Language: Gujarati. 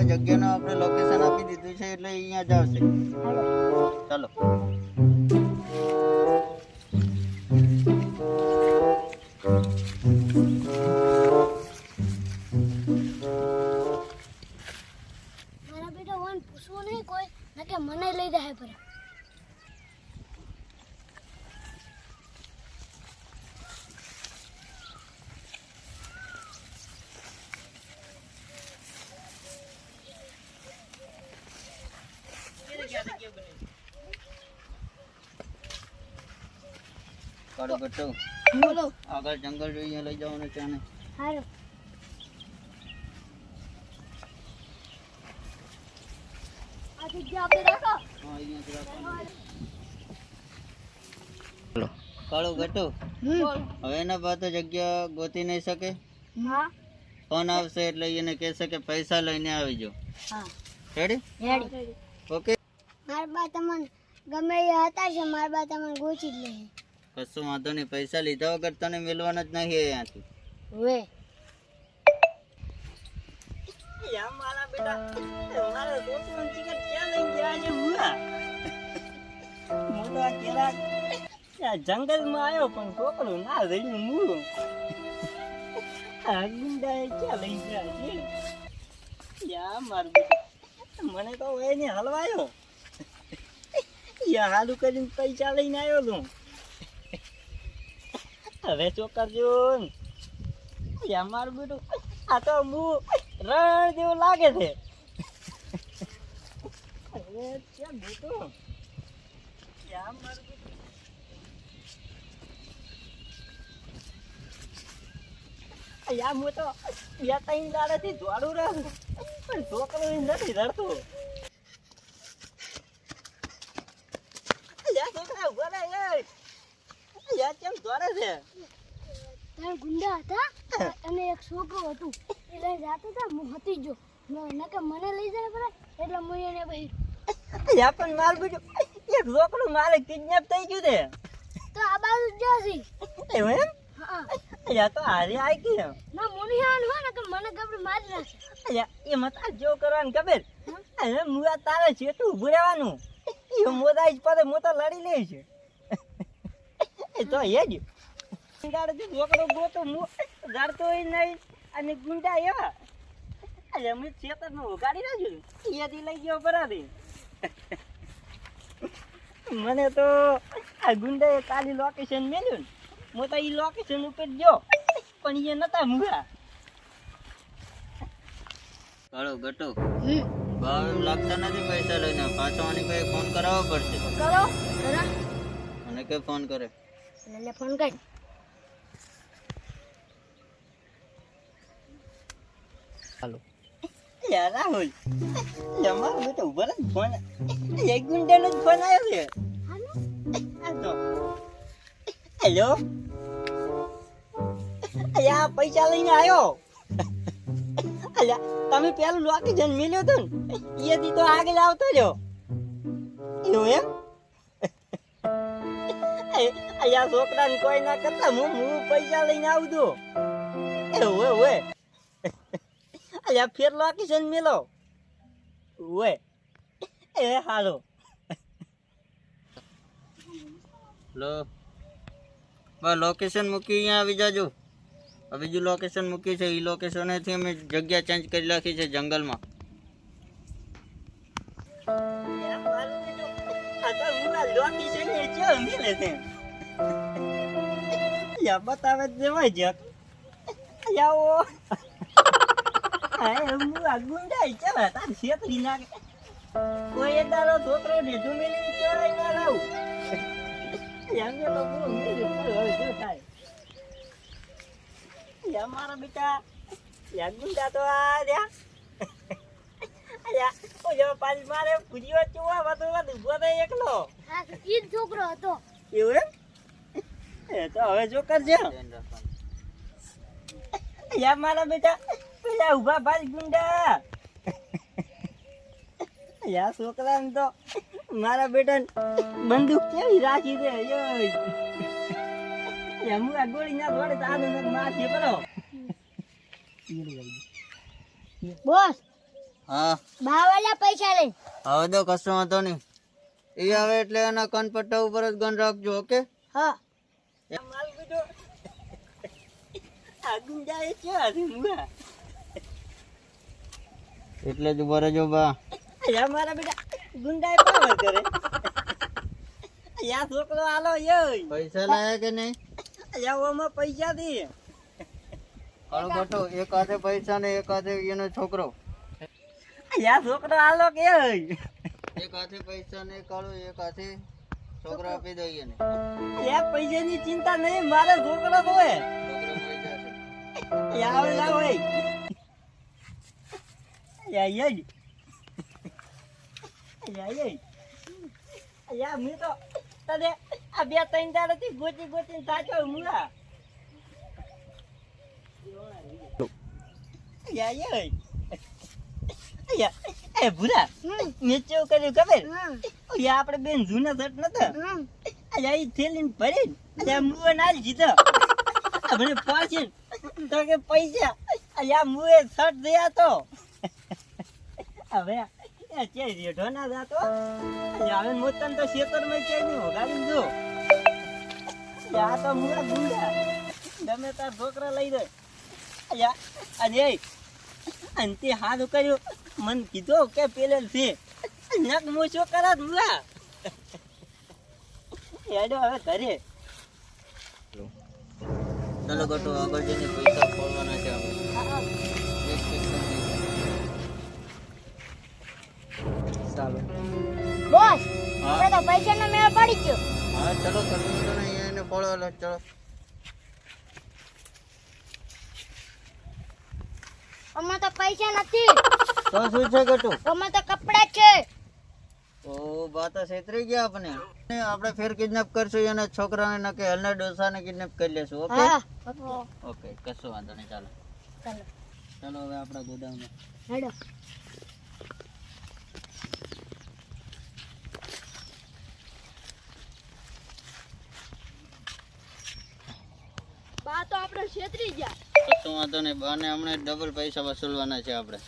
જગ્યાનું આપણે લોકેશન આપી દીધું છે એટલે અહીંયા જ આવશે. ચાલો. મારા બેટા પૂછવું નહીં કોઈ કે મને લઈ જાય પર કાળો ગટ્ટો બોલો. આગળ જંગલ જોઈએ લઈ જવાનું છે આને હારું. આ જગ્યા આપણે રાખો. હા અહીંયાથી રાખવાનું. કાળો ગટ્ટો હવે એના પાસે જગ્યા ગોતી નહીં શકે? હા. ફોન આવશે એટલે એને કહેશે કે પૈસા લઈને આવી જાઓ હા. રેડી રેડી ઓકે મારા બા તમને ગમે એ હતા છે મારા બા તમને ગોચી જ લે. કશું વાંધો નહીં. પૈસા લીધા વગર તને મિલવાના જ નહીં અહીંયાથી. વે મારા બેટા મારા દોસ્તોને ચિકન ક્યાં લઈ ગયા છે હું? તો કેરા જંગલમાં આવ્યો પણ છોકરો ના રહીને હું આ ગુંડાએ ક્યાં લઈ ગયા છે? યા મારું બેટા મને તો એને હલવાયો. યા હાલું કરીને પૈસા લઈને આવ્યો તું. હવે શું કરજો? મારું બેટું, આ તો હું રણ જેવું લાગે છે. હવે ક્યાં બેટો? યા મારું બેટું? યા હું તો બે ત્રણ દાડાથી દોડું રહું. પણ છોકરો નથી રડતો. યા છોકરા ઊભા રહે. યાર કેમ દોડે છે? ગુંડા હતા? અને એક છોકરો હતું. એ જાતો હતા હું હતી જો. નકે મને લઈ જાય પડે એટલે હું એને ભાઈ યા પણ માર બીજો એક છોકરું મારે કિડનેપ થઈ ગયું છે. તો આ બાજુ જશે એમ? હા. યા તો હારી આઈ ગયો ના મુનિહાન હોય ને કે મને ગબડી મારી નાખે. યા એ મતા જો કરવાનું ખબર? હવે મુઆ તારે છેટું તું રહેવાનું. એ મોદા જ પડે લડી લે લઈશ એ તો એ જ. ગાડે છોકરો ગોતો હું ગાડતો હોય નહીં. અને ગુંડા એવા. અરે અમે ખેતરમાં ઉગાડી નાખ્યું અહીંયાથી લઈ ગયો બરાબર. મને તો આ ગુંડાએ કાલી લોકેશન મેલ્યું ને. હું તો એ લોકેશન ઉપર ગયો. પણ એ નતા મુગા કાળો ગટો. એમ લાગતા નથી પૈસા લઈને. પાછો આની પાસે ફોન કરાવવો પડશે. કરો અને કે ફોન કરે. લે લે ફોન કર. યાર રાહુલ અમારો બેટો ઊભો રહે, ફોન જ ફોન આવ્યો છે. તો હેલો. અલ્યા પૈસા લઈને આવ્યો અલ્યા, તમે પેલું લોકેશન મિલ્યો તો ને એથી તો આગળ આવતો રહ્યો. એવું એમ? અહીંયા છોકરાને કોઈ ના કરતા, હું હું પૈસા લઈને આવું છું. એ ઓએ અલ્યા ફેર લોકેશન મેલો. ઓએ એ હાલો. લો. બસ લોકેશન મૂકી અહીંયા આવી જાજો. બીજું લોકેશન મૂકી છે. એ લોકેશનેથી અમે જગ્યા ચેન્જ કરી રાખી છે જંગલમાં. જો બતાવે જ જવાય જક. યા ઓ. આ હું આ ગુંડાઈ ચલા તાર છેતરી નાખે. કોઈ એ તારો છોકરો ઢેઢો મેલીને ચોરાઈ ના લાવું. યા તો બહુ હવે શું થાય? યા મારા બેટા યા ગુંડા તો આ રહ્યા. ઓલો પાછી મારે ભૂરીઓ ચૂવા વધુ વધુ ઊભો થઈ એકલો. હા ઈ છોકરો હતો. એવું એમ? એ તો હવે જો કરજે યા મારા બેટા પેલા ઊભા ભાઈ ગુંડા. યા છોકરાને તો મારા બેટા બંદૂક કેવી રાખી યા હું આ ગોળી ના દોડે તો આનું મારથી બરો બોસ હા. બા વાળા પૈસા લઈ. હવે તો કશો વાંધો નહીં. એ આવે એટલે એના કનપટ્ટા ઉપર જ ગન રાખજો ઓકે? હા. માલ બીજો આ ગુંડાએ છે મુઆ એટલે જ ઊભા રહેજો બા. યા મારા બેટા ગુંડાએ પાવર કરે. યા છોકરો આલો યય. પૈસા લાયા કે નહીં? યા ઓમાં પૈસા દે. કાળો ગોટો એક હાથે પૈસા ને એક હાથે એનો છોકરો. યા છોકરો આલો કે એક હાથે પૈસા ને કાળો એક હાથે છોકરો આપી દો એને યા પૈસાની ચિંતા નહીં મારે છોકરો હોય. છોકરો મળી જશે યા આવે લાવ હોય. યા યય યા યય યા મી તો તને આ બે ત્રણ દાડાથી ગોચી ગોચીને સાચો મુલા યા યય યા એ ભૂરા મેં કેવું કર્યું ખબર યા આપણે બેન જૂના શર્ટ નતા અલ્યા ઈ થેલીને ભરીને અલ્યા મુએ ના લીધો આપણે પાછી તો કે પૈસા અલ્યા મુએ શર્ટ દયા તો હવે ચે રેઢો ના જાતો? અલ્યા હવે મોતન તો ખેતરમાં કે ની હોગાડી જો. યા તો મુએ ગુંડા. ગમે તાર છોકરા લઈ દે યા અને એ અને તે હાથ કર્યો. મન કીધો કે પેલે છે. નક મોછો કરા મુઆ એડો હવે ઘરે. ચલો ગોટો આગળ જઈને પૈસા ખોલવાના છે આપણે. ચાલો. બોસ. આપણે તો પૈસા નો મેળ પડી ગયો. હા ચલો કરવું તો અહીંયા એને ફોડો લે ચલો. અમાર તો પૈસા નથી. તો શું છે ગટુ? અમાર તો કપડા છે. ઓ બાત છેતરી ગયા આપણે ને આપણે ફેર કિડનેપ કરશું એના છોકરાને ના કે હલના ડોસાને કિડનેપ કરી લેશું ઓકે? હા. ઓકે કશો વાંધો નહીં ચાલો. ચાલો. ચાલો હવે આપણા ગોડાઉન હેડો બા તો આપણે છેતરી ગયા કશો વાંધો નહીં બાને હમણાં ડબલ પૈસા વસૂલવાના છે આપણે.